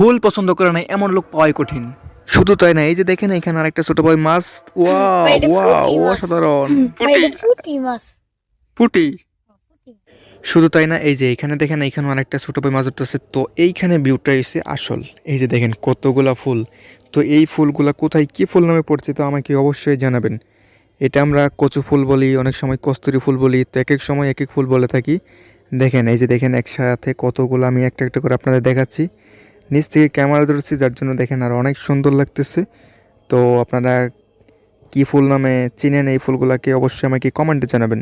ফুল পছন্দ করে না এমন লোক পাওয়াই কঠিন। শুধু তাই না এই যে দেখেন এখানে আরেকটা ছোট ভাই মাছ ওয়া ভাই, এটা ওয়া পুঁটি মাছ। অসাধারণ। পুঁটি? মাছ। পুটি? শুধু তাই না এই যে এখানে দেখেন এইখানে অনেকটা ছোট ভাই মাছ ধরতেছে তো এইখানে ভিউটা এসে আসল। এই যে দেখেন কতগুলা ফুল। তো এই ফুলগুলা কোথায় কি ফুল নামে পড়ছে তো আমাকে অবশ্যই জানাবেন। এটা আমরা কচু ফুল বলি অনেক সময় কস্তুরি ফুল বলি তো এক এক সময় এক এক ফুল বলে থাকি। দেখেন এই যে দেখেন একসাথে কতগুলো আমি একটা একটা করে আপনাদের দেখাচ্ছি। নিচ থেকে ক্যামেরা ধরেছি, যার জন্য দেখেন আর অনেক সুন্দর লাগতেছে। তো আপনারা কি ফুল নামে চিনেন এই ফুলগুলোকে অবশ্যই আমাকে কমেন্টে জানাবেন।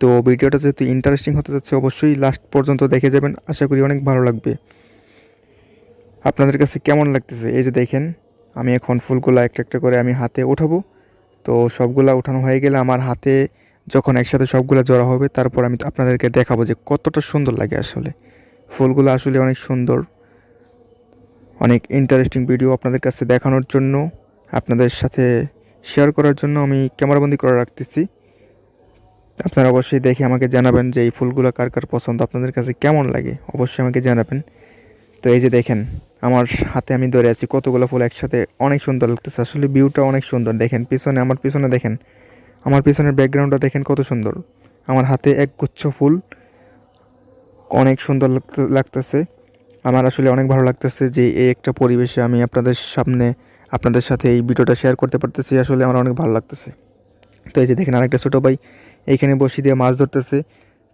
তো ভিডিওটা যেহেতু ইন্টারেস্টিং হতে যাচ্ছে, অবশ্যই লাস্ট পর্যন্ত দেখে যাবেন। আশা করি অনেক ভালো লাগবে। আপনাদের কাছে কেমন লাগতেছে? এই যে দেখেন, আমি এখন ফুলগুলো একটা একটা করে আমি হাতে উঠাবো তো সবগুলা উঠানো হয়ে গেলে আমার হাতে যখন একসাথে সবগুলো জড়া হবে, তারপর আমি আপনাদেরকে দেখাবো যে কতটা সুন্দর লাগে আসলে। ফুলগুলো আসলে অনেক সুন্দর। অনেক ইন্টারেস্টিং ভিডিও আপনাদের কাছে দেখানোর জন্য, আপনাদের সাথে শেয়ার করার জন্য আমি ক্যামেরাবন্দি করে রাখতেছি। আপনারা অবশ্যই দেখে আমাকে জানাবেন যে এই ফুলগুলো কার কার পছন্দ, আপনাদের কাছে কেমন লাগে, অবশ্যই আমাকে জানাবেন। তো এই যে দেখেন, আমার হাতে আমি ধরে আছি কতগুলো ফুল একসাথে, অনেক সুন্দর লাগতেছে। আসলে ভিউটা অনেক সুন্দর, দেখেন পিছনে, আমার পিছনে দেখেন, আমার পিছনের ব্যাকগ্রাউন্ডটা দেখেন কত সুন্দর। আমার হাতে এক গুচ্ছ ফুল, অনেক সুন্দর লাগতে- লাগতেছে। আমার আসলে অনেক ভালো লাগতেছে যে এই একটা পরিবেশে আমি আপনাদের সামনে, আপনাদের সাথে এই ভিডিওটা শেয়ার করতে পারতেছি। আসলে আমার অনেক ভালো লাগতেছে। তো এই যে দেখেন আরেকটা ছোটো ভাই এইখানে বসি দিয়ে মাছ ধরতেছে।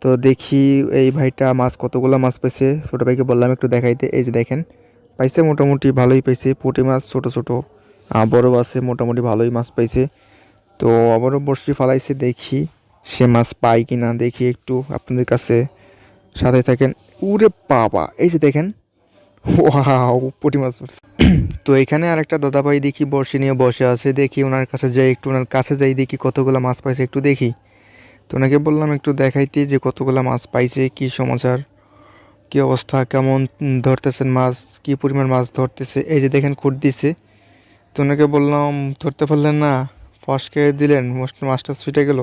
তো দেখি এই ভাইটা মাছ, কতগুলো মাছ পাইছে? ছোটো ভাইকে বললাম একটু দেখাইতে। এই যে দেখেন, পাইছে মোটামুটি ভালোই পাইছে। পুঁটি মাছ ছোট ছোট। বড় আছে, মোটামুটি ভালোই মাছ পাইছে। তো আবারও বসি ফালাইছে, দেখি সে মাছ পাই কি না দেখি একটু আপনাদের কাছে সাথে থাকেন। উরে বাবা! এই যে দেখেন ওয়াও পুঁটি মাছ। তো এখানে আরেকটা দাদাভাই দেখি বর্ষি নিয়ে বসে আছে, দেখি ওনার কাছে যাই, একটু ওনার কাছে যাই, দেখি কতগুলো মাছ পাইছে, একটু দেখি। তো ওনাকে বললাম একটু দেখাইতে যে কতগুলো মাছ পাইছে, কি সমাচার, কি অবস্থা, কেমন ধরতেছেন মাছ, কি পরিমাণ মাছ ধরতেছে, এই যে দেখেন খুঁট দিছে। তো ওনাকে বললাম, ধরতে পারলেন না ফসকে দিলেন মাছটা ছুটে গেল।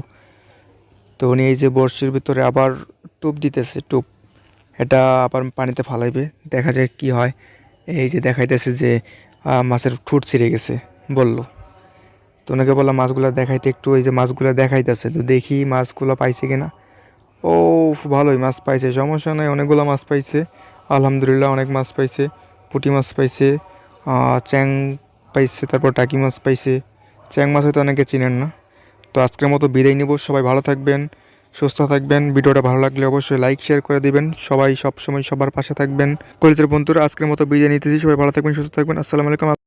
তো উনি এই যে বড়শির ভিতরে আবার টোপ দিতেছে, টোপ। এটা আবার পানিতে ফালাইবে, দেখা যায় কি হয়। এই যে দেখাইতেছে যে মাছের ঠোঁট ছিঁড়ে গেছে, বলল। তো ওনাকে বললাম, মাছগুলো দেখাইতে একটু এই যে মাছগুলো দেখাইতেছে, তো দেখি মাছগুলো পাইছে কিনা। ও ভালোই মাছ পাইছে, সমস্যা নাই, অনেকগুলো মাছ পাইছে। আলহামদুলিল্লাহ, অনেক মাছ পাইছে, পুঁটি মাছ পাইছে চ্যাং পাইছে, তারপর টাকি মাছ পাইছে। চ্যাং মাছ হয়তো অনেকে চিনেন না। তো আজকের মতো বিদায় নেব, সবাই ভালো থাকবেন। সুস্থ থাকবেন। ভিডিওটা ভালো লাগলে অবশ্যই লাইক শেয়ার করে দিবেন। সবাই সবসময় সবার পাশে থাকবেন। কলেজের বন্ধুরা, আজকের মতো বিজয় নিতেছি। সবাই ভালো থাকবেন, সুস্থ থাকবেন। আসসালামু আলাইকুম।